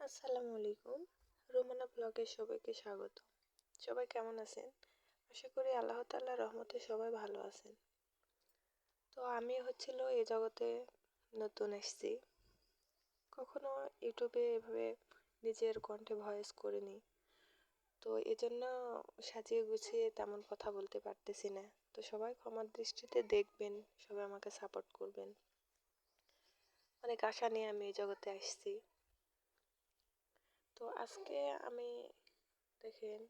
আসসালামু আলাইকুম। রোমানা ব্লগে সবাইকে স্বাগত। সবাই কেমন আছেন? আশা করি আল্লাহ তাল্লাহ রহমতে সবাই ভালো আছেন। তো আমি হচ্ছিল এই জগতে নতুন এসেছি। কখনো ইউটিউবে এভাবে নিজের কণ্ঠে ভয়েস করিনি। তো এজন্য সাজিয়ে গুছিয়ে তেমন কথা বলতে পারতেছি না। তো সবাই ক্ষমার দৃষ্টিতে দেখবেন, সবাই আমাকে সাপোর্ট করবেন। অনেক আশা নিয়ে আমি এই জগতে আসছি। তো আজকে আমি দেখেন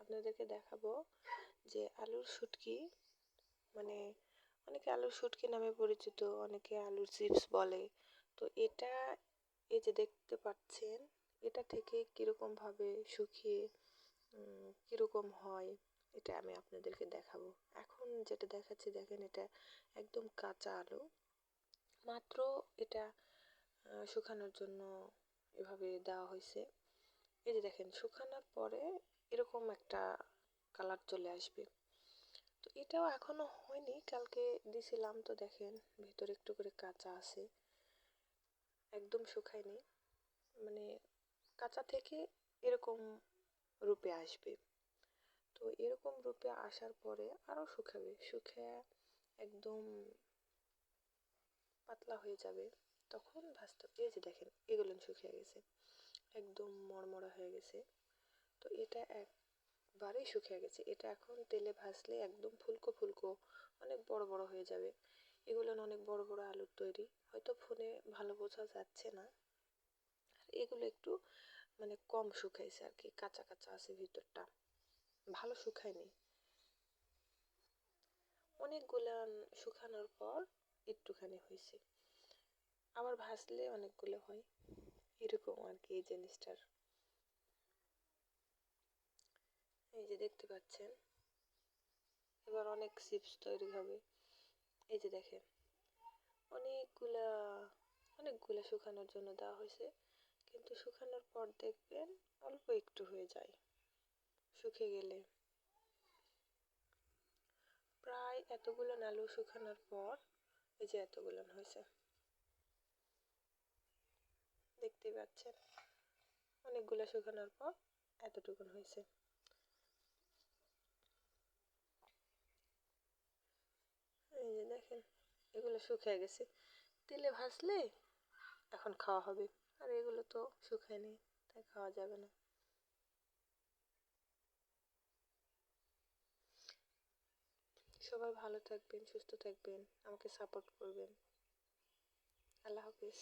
আপনাদেরকে দেখাবো যে আলুর শুটকি মানে অনেকে আলুর শুটকি নামে পরিচিত, অনেকে আলুর চিপস বলে। তো এটা এই যে দেখতে পাচ্ছেন, এটা থেকে কীরকমভাবে শুকিয়ে কীরকম হয়, এটা আমি আপনাদেরকে দেখাবো। এখন যেটা দেখাচ্ছি, দেখেন এটা একদম কাঁচা আলু। মাত্র এটা শুকানোর জন্য এভাবে দেওয়া হয়েছে। এই যে দেখেন, শুকানোর পরে এরকম একটা কালার চলে আসবে। তো এটাও এখনও হয়নি, কালকে দিছিলাম তো দেখেন, ভেতরে একটু করে কাঁচা আছে। একদম শুকায়নি মানে কাঁচা থেকে এরকম রূপে আসবে। তো এরকম রূপে আসার পরে আরও শুকাবে শুকিয়ে একদম পাতলা হয়ে যাবে। তখন ভাজতে এই যে দেখেন, এগুলো শুকিয়ে গেছে। একদম মরমরা হয়ে গেছে। তো এটা একবারেই শুকিয়ে গেছে। এটা এখন তেলে ভাজলে একদম ফুলকো ফুলকো, অনেক বড় বড় হয়ে যাবে। এগুলো অনেক বড় বড় আলুর তৈরি। হয়তো ফোনে ভালো বোঝা যাচ্ছে না। আর এগুলো একটু মানে কম শুকাইছে আর কি, কাঁচা কাঁচা আছে ভিতরটা। ভালো শুকায়নি। অনেকগুলো শুকানোর পর একটুখানি হয়েছে। আবার ভাজলে অনেকগুলো হয়। এরকম আর কি এই জিনিসটার। এই যে দেখতে পাচ্ছেন, এবার অনেক চিপস তৈরি হবে। এই যে দেখেন, অনেকগুলা অনেকগুলা শুকানোর জন্য দেওয়া হয়েছে। কিন্তু শুকানোর পর দেখবেন অল্প একটু হয়ে যায় শুকে গেলে। প্রায় এতগুলো আলু শুকানোর পর এই যে এতগুলো হয়েছে। দেখতেই পাচ্ছেন। অনেকগুলো শুকানোর পর এতটুকুন হয়েছে। এই যে দেখেন, এগুলো শুকিয়ে গেছে। তেলে ভাজলে এখন খাওয়া হবে। আর এগুলো তো শুকায়নি তাই খাওয়া যাবে না। সবাই ভালো থাকবেন, সুস্থ থাকবেন, আমাকে সাপোর্ট করবেন। আল্লাহ হাফিজ।